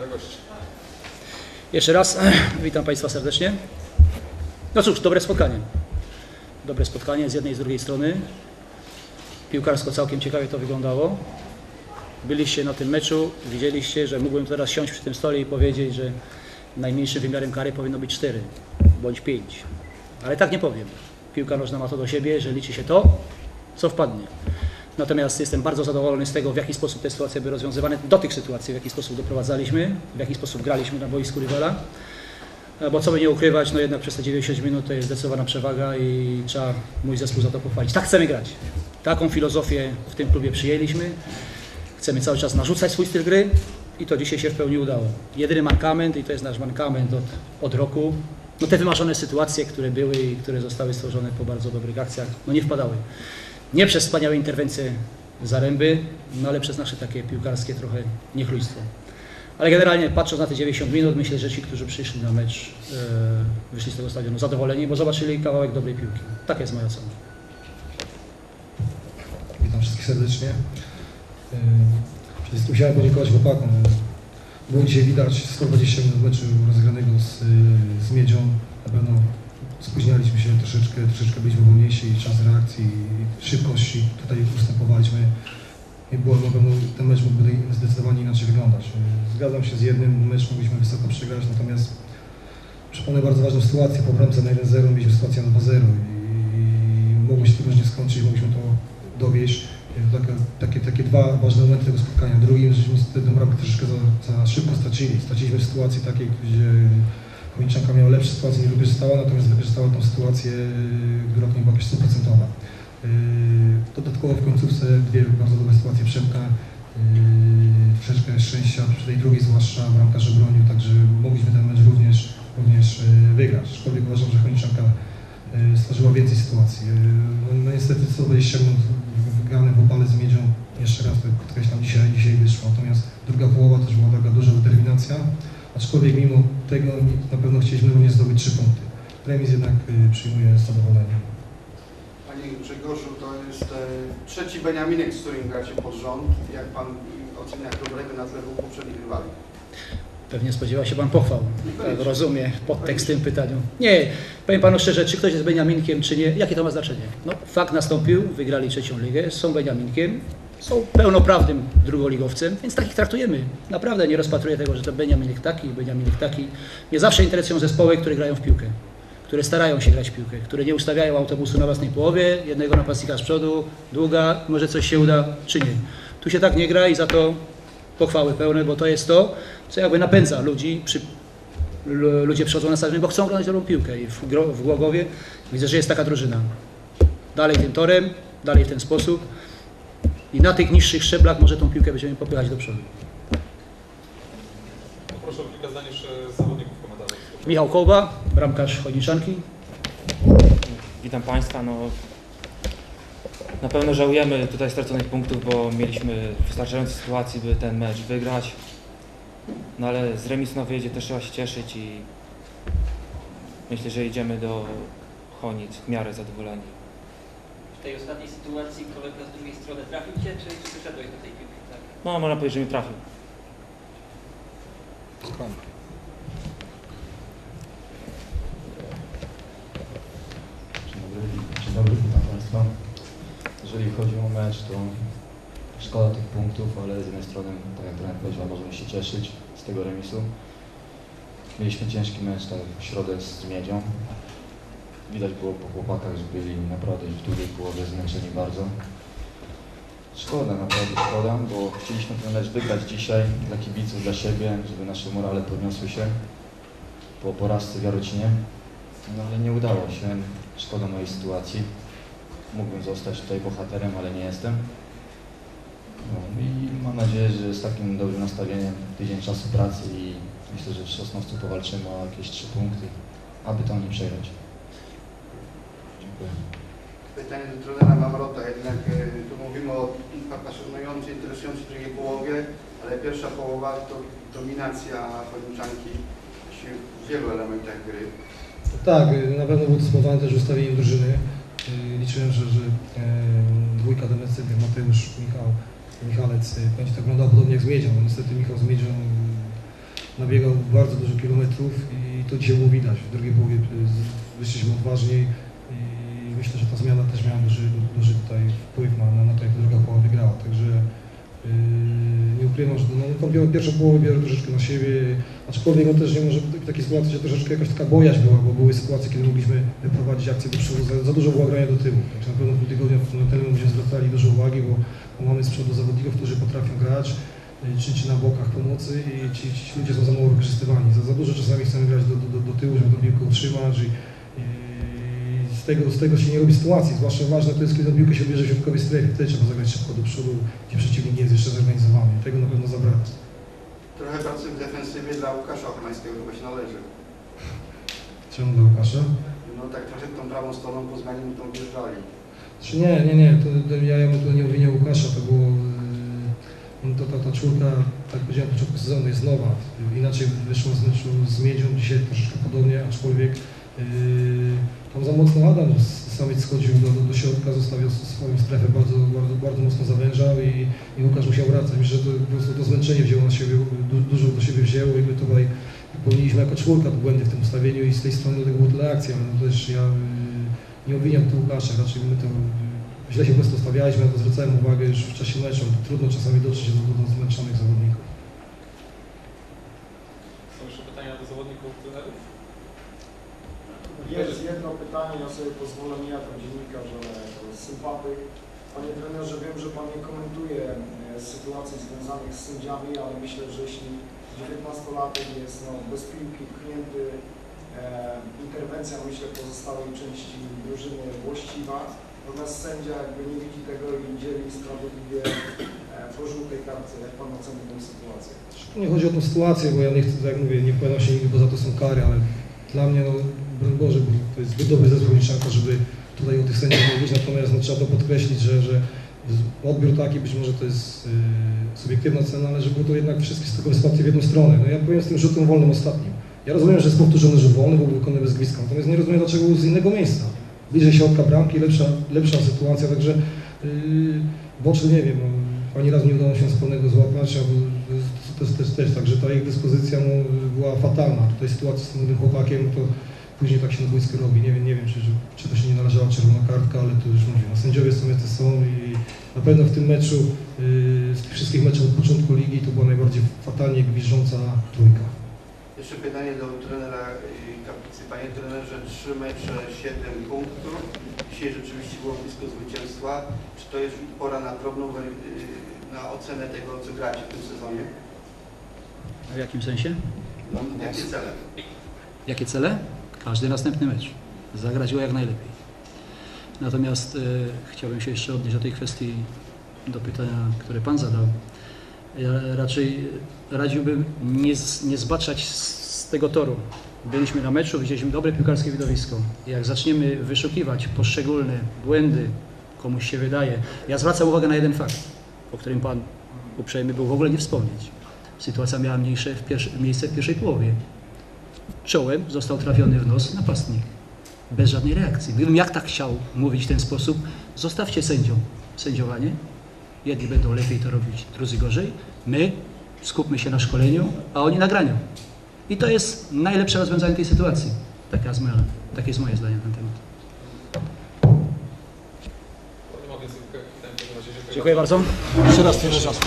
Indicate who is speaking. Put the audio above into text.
Speaker 1: gości.
Speaker 2: Jeszcze raz witam Państwa serdecznie. No cóż, dobre spotkanie. Dobre spotkanie z jednej i z drugiej strony. Piłkarsko całkiem ciekawie to wyglądało. Byliście na tym meczu, widzieliście, że mógłbym teraz siąść przy tym stole i powiedzieć, że najmniejszym wymiarem kary powinno być 4 bądź 5. Ale tak nie powiem. Piłka nożna ma to do siebie, że liczy się to, co wpadnie. Natomiast jestem bardzo zadowolony z tego, w jaki sposób te sytuacje były rozwiązywane, do tych sytuacji, w jaki sposób doprowadzaliśmy, w jaki sposób graliśmy na boisku rywala. E, Bo co by nie ukrywać, no jednak przez te 90 minut to jest zdecydowana przewaga i trzeba mój zespół za to pochwalić. Tak chcemy grać. Taką filozofię w tym klubie przyjęliśmy. Chcemy cały czas narzucać swój styl gry i to dzisiaj się w pełni udało. Jedyny mankament, i to jest nasz mankament od, od roku, no te wymarzone sytuacje, które były i które zostały stworzone po bardzo dobrych akcjach, no nie wpadały. Nie przez wspaniałe interwencje Zaręby, no ale przez nasze takie piłkarskie trochę niechlujstwo. Ale generalnie patrząc na te 90 minut, myślę, że ci, którzy przyszli na mecz, e, wyszli z tego stadionu zadowoleni, bo zobaczyli kawałek dobrej piłki. Tak jest moja ocena.
Speaker 3: Witam wszystkich serdecznie. Przede wszystkim chciałem podziękować chłopakom. Było dzisiaj widać 120 minut meczu rozegranego z, yy, z Miedzią. Na pewno spóźnialiśmy się troszeczkę, troszeczkę byliśmy wolniejsi, czas reakcji, szybkości tutaj ustępowaliśmy. I było na pewno ten mecz mógłby zdecydowanie inaczej wyglądać. Zgadzam się z jednym, mecz mogliśmy wysoko przegrać, natomiast przypomnę bardzo ważną sytuację po bramce na 1-0, mieliśmy sytuację na 2-0 i mogło się to różnie skończyć, mogliśmy to dowieść. Takie, takie, takie dwa ważne momenty tego spotkania. Drugim, żeśmy tę bramkę troszeczkę za, za szybko stracili. Straciliśmy w sytuacji takiej, gdzie Chojniczanka miała lepsze sytuacje, nie wykorzystała, natomiast wykorzystała tą sytuację, która nie była jakaś stuprocentowa. Yy, Dodatkowo w końcówce dwie bardzo dobre sytuacje Przemka, yy, troszeczkę szczęścia przy tej drugiej zwłaszcza bramkarze bronił, także mogliśmy ten mecz również, również wygrać. Aczkolwiek uważam, że Chojniczanka yy, stworzyła więcej sytuacji. No, no niestety 120 minut wygrane w opale z Miedzią, jeszcze raz to podkreślam, dzisiaj, dzisiaj wyszło. Natomiast druga połowa też była taka duża determinacja, aczkolwiek mimo tego na pewno chcieliśmy również zdobyć trzy punkty. Remis jednak yy, przyjmuje z zadowoleniem.
Speaker 4: Panie Grzegorzu, to jest e, trzeci Beniaminek, z którym gracie pod rząd. Jak Pan ocenia jak dobrego na tle dwóch poprzednich rywali?
Speaker 2: Pewnie spodziewa się Pan pochwał. Tak rozumie podtekst w tym pytaniu. Nie, powiem Panu szczerze, czy ktoś jest Beniaminkiem, czy nie, jakie to ma znaczenie? No, fakt nastąpił, wygrali trzecią ligę, są Beniaminkiem, są pełnoprawnym drugoligowcem, więc takich traktujemy. Naprawdę nie rozpatruję tego, że to Beniaminek taki, Beniaminek taki. Mnie zawsze interesują zespoły, które grają w piłkę, które starają się grać w piłkę, które nie ustawiają autobusu na własnej połowie, jednego napastnika z przodu, długa, może coś się uda, czy nie. Tu się tak nie gra i za to pochwały pełne, bo to jest to, co jakby napędza ludzi. Przy, lu- ludzie przychodzą na stadion, bo chcą grać dobrą piłkę i w Głogowie widzę, że jest taka drużyna. Dalej tym torem, dalej w ten sposób i na tych niższych szczeblach może tą piłkę będziemy popychać do przodu.
Speaker 1: Poproszę o kilka zdań jeszcze z zawodników komentarzy.
Speaker 2: Michał Kołba, bramkarz Chojniczanki.
Speaker 5: Witam Państwa. No, na pewno żałujemy tutaj straconych punktów, bo mieliśmy wystarczające sytuacje, by ten mecz wygrać. No ale z remisu na wyjeździe też trzeba się cieszyć i myślę, że idziemy do Chonic w miarę zadowoleni.
Speaker 6: W tej ostatniej sytuacji kolega z drugiej strony trafił Cię, czy, czy wyszedłeś do tej piłki? Tak?
Speaker 5: No można powiedzieć, że mi trafił.
Speaker 7: Dzień dobry, dzień dobry, witam Państwa. Jeżeli chodzi o mecz, to szkoda tych punktów, ale z jednej strony, tak jak trener powiedział, możemy się cieszyć z tego remisu. Mieliśmy ciężki mecz tak, w środę z Miedzią. Widać było po chłopakach, że byli naprawdę w drugiej połowie zmęczeni bardzo. Szkoda, naprawdę szkoda, bo chcieliśmy ten mecz wygrać dzisiaj dla kibiców, dla siebie, żeby nasze morale podniosły się po porażce w Jarocinie. No ale nie udało się. Szkoda mojej sytuacji. Mógłbym zostać tutaj bohaterem, ale nie jestem. No i mam nadzieję, że z takim dobrym nastawieniem tydzień czasu pracy i myślę, że w Sosnowcu powalczymy o jakieś trzy punkty, aby tam nie przegrać.
Speaker 4: Pytanie do trenera Mamrota. Jednak e, tu mówimy o pasjonującej, interesującej drugiej połowie, ale pierwsza połowa to dominacja Chojniczanki właściwie w wielu elementach gry.
Speaker 3: Tak, y, na pewno było to spowodowane też ustawieniem drużyny. Y, Liczyłem, że, że e, dwójka defensywnych, Mateusz, Michał, Michalec, będzie tak wyglądało podobnie jak z Miedzią. No, niestety Michał z Miedzią nabiegał bardzo dużo kilometrów i to dzisiaj było widać. W drugiej połowie wyszliśmy odważniej myślę, że ta zmiana też miała duży, duży tutaj wpływ na, na, to, jak druga połowa wygrała. Także yy, nie ukrywam, że no, tą pier- pierwszą połowę biorę troszeczkę na siebie, aczkolwiek no, też nie może w takiej sytuacji, że troszeczkę jakaś taka bojaźń była, bo były sytuacje, kiedy mogliśmy wyprowadzić akcję do przodu, za, za dużo było grania do tyłu. Także na pewno w tym tygodniu na ten będziemy zwracali dużo uwagi, bo, bo mamy z przodu zawodników, którzy potrafią grać, y, czy, czy na bokach pomocy i ci, ci ludzie są za mało wykorzystywani. Za, za dużo czasami chcemy grać do, do, do, tyłu, żeby tą piłkę utrzymać i, tego, z tego się nie robi sytuacji. Zwłaszcza ważne to jest, kiedy piłkę się bierze w środkowej strefie, wtedy trzeba zagrać szybko do przodu, gdzie przeciwnik nie jest jeszcze zorganizowany. Tego na pewno zabrakło.
Speaker 4: Trochę pracy w defensywie dla Łukasza Ochmańskiego chyba się należy.
Speaker 3: Czemu dla Łukasza?
Speaker 4: No tak trochę tą prawą stroną po zmianie mu tą wjeżdżali.
Speaker 3: Czy nie, nie, nie, to, to ja, bym tu nie obwiniał Łukasza, to było, yy, to, ta, ta czwórka, tak powiedziałem na początku sezonu, jest nowa, inaczej wyszło z meczu z Miedzią, dzisiaj troszeczkę podobnie, aczkolwiek tam za mocno Adam samiec schodził do, do, do środka, zostawiał s- swoją strefę, bardzo, bardzo, bardzo mocno zawężał i, i Łukasz musiał wracać. Myślę, że to, po prostu to zmęczenie wzięło na siebie, du, dużo do siebie wzięło i my tutaj popełniliśmy jako czwórka błędy w tym ustawieniu i z tej strony dlatego było tyle akcji, ale no też ja yy, nie obwiniam tu Łukasza, raczej my to yy, źle się po prostu stawialiśmy, na to zwracałem uwagę już w czasie meczu, trudno czasami dotrzeć do, do, do zmęczonych zawodników.
Speaker 1: Są jeszcze pytania do zawodników?
Speaker 8: Jest jedno pytanie, ja sobie pozwolę, nie jako dziennikarz, ale sympatyk. Panie trenerze, wiem, że Pan nie komentuje e, sytuacji związanych z sędziami, ale myślę, że jeśli 19-latek jest no, bez piłki, pchnięty, e, interwencja myślę pozostałej części drużyny właściwa, natomiast sędzia jakby nie widzi tego i dzieli sprawiedliwie e, po żółtej kartce. Jak Pan oceni tę sytuację?
Speaker 3: Nie chodzi o tą sytuację, bo ja nie chcę, tak jak mówię, nie powiadam się nigdy, bo za to są kary, ale dla mnie, no, broń Boże, bo to jest zbyt dobry zespół żeby tutaj o tych sędziach mówić, natomiast no, trzeba to podkreślić, że, że odbiór taki, być może to jest yy, subiektywna cena, ale że było to jednak wszystkie z tego wystarczy w jedną stronę. No ja powiem z tym rzutem wolnym ostatnim. Ja rozumiem, że jest powtórzony rzut wolny, bo był wykonany bez gwizdka, natomiast nie rozumiem, dlaczego z innego miejsca. Bliżej środka bramki, lepsza, lepsza sytuacja, także yy, boczny nie wiem, no, ani razu nie udało się wspólnego złapać, albo to też, też tak, że ta ich dyspozycja no, była fatalna. Tutaj sytuacja z tym chłopakiem, to później tak się na boisku robi. Nie wiem, nie wiem czy, czy to się nie należała czerwona kartka, ale to już mówię, no, sędziowie są jacy są i na pewno w tym meczu, yy, z tych wszystkich meczów od początku ligi, to była najbardziej fatalnie gwiżdżąca trójka.
Speaker 4: Jeszcze pytanie do trenera Kaplicy. Panie trenerze, trzy mecze, siedem punktów. Dzisiaj rzeczywiście było blisko zwycięstwa. Czy to jest pora na drobną, y, na ocenę tego, co gracie w tym sezonie?
Speaker 2: W jakim sensie?
Speaker 4: No, jakie cele?
Speaker 2: Jakie cele? Każdy następny mecz. Zagrać go jak najlepiej. Natomiast e, chciałbym się jeszcze odnieść do tej kwestii, do pytania, które Pan zadał. Ja raczej radziłbym nie, nie zbaczać z, z tego toru. Byliśmy na meczu, widzieliśmy dobre piłkarskie widowisko. Jak zaczniemy wyszukiwać poszczególne błędy, komuś się wydaje. Ja zwracam uwagę na jeden fakt, o którym Pan uprzejmy był w ogóle nie wspomnieć. Sytuacja miała mniejsze w miejsce w pierwszej połowie czołem został trafiony w nos napastnik. Bez żadnej reakcji. Gdybym jak tak chciał mówić w ten sposób, zostawcie sędziom sędziowanie. Jedni będą lepiej to robić, drudzy gorzej. My skupmy się na szkoleniu, a oni na graniu. I to jest najlepsze rozwiązanie tej sytuacji. Taka jest moja, takie jest moje zdanie na ten temat.
Speaker 1: Dziękuję
Speaker 2: bardzo. Jeszcze raz tyle czasu.